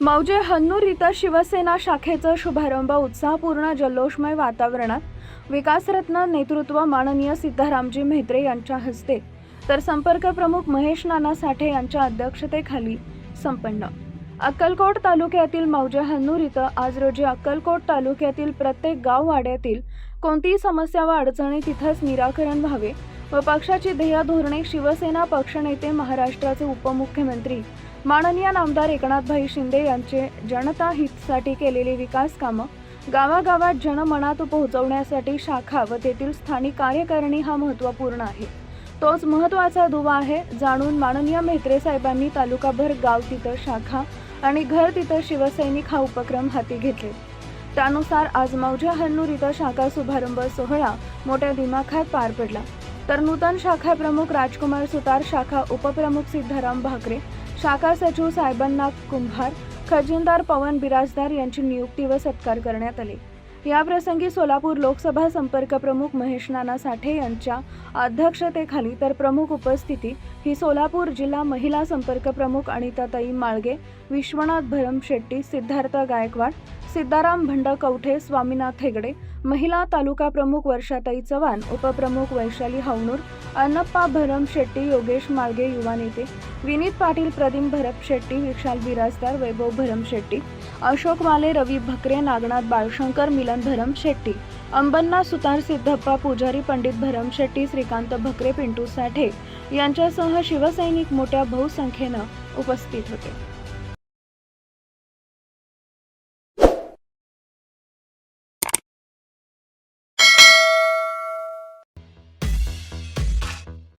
मौजे हन्नूर इथं शिवसेना शाखेचा शुभारंभ उत्साहपूर्ण जल्लोषमय वातावरणात. विकासरत्न नेतृत्व माननीय सिद्धारामजी म्हेत्रे यांच्या हस्ते. तर संपर्क प्रमुख महेश नाना साठे यांच्या अध्यक्षतेखाली संपन्न. अक्कलकोट तालुक्यातील मौजे हन्नूर इथं आज रोजी अक्कलकोट तालुक्यातील प्रत्येक गाव वाड्यातील कोणतीही समस्या व अडचणी तिथंच निराकरण व्हावे व पक्षाची ध्येय धोरणे शिवसेना पक्षनेते महाराष्ट्राचे उपमुख्यमंत्री माननीय नामदार एकनाथभाई शिंदे यांचे जनता हितसाठी केलेली विकास कामं गावागावात जनमनात पोहोचवण्यासाठी शाखा व तेथील स्थानिक कार्यकारिणी हा महत्त्वपूर्ण आहे. तोच महत्त्वाचा दुवा आहे जाणून माननीय म्हेत्रे साहेबांनी तालुकाभर गाव तिथं शाखा आणि घर तिथं शिवसैनिक हा उपक्रम हाती घेतले. त्यानुसार आज मौजा हन्नूर इथं शाखा शुभारंभ सोहळा मोठ्या दिमाखात पार पडला. तर नूतन शाखा प्रमुख राजकुमार सुतार शाखा उपप्रमुख सिद्धाराम भाकरे साकार सचिव साहेबांना कुंभार खजिनदार पवन बिराजदार यांची नियुक्ती व सत्कार करण्यात आले. याप्रसंगी सोलापूर लोकसभा संपर्क प्रमुख महेश नाना साठे यांच्या अध्यक्षतेखाली तर प्रमुख उपस्थिती ही सोलापूर जिल्हा महिला संपर्क प्रमुख अनिताताई माळगे विश्वनाथ भरम शेट्टी सिद्धार्थ गायकवाड सिद्धाराम भंड कवठे स्वामीनाथ हेगडे महिला तालुका प्रमुख वर्षाताई चव्हाण उपप्रमुख वैशाली हवनूर अन्नप्पा भरम शेट्टी योगेश माळगे युवा नेते विनीत पाटील प्रदीप भरप शेट्टी विशाल बिराजदार वैभव भरम शेट्टी अशोक माले रवी भकरे नागनाथ बाळशंकर मिलन भरम शेट्टी अंबन्ना सुतार सिद्धप्पा पुजारी पंडित भरम शेट्टी श्रीकांत भकरे पिंटू साठे यांच्यासह शिवसैनिक मोठ्या बहुसंख्येनं उपस्थित होते.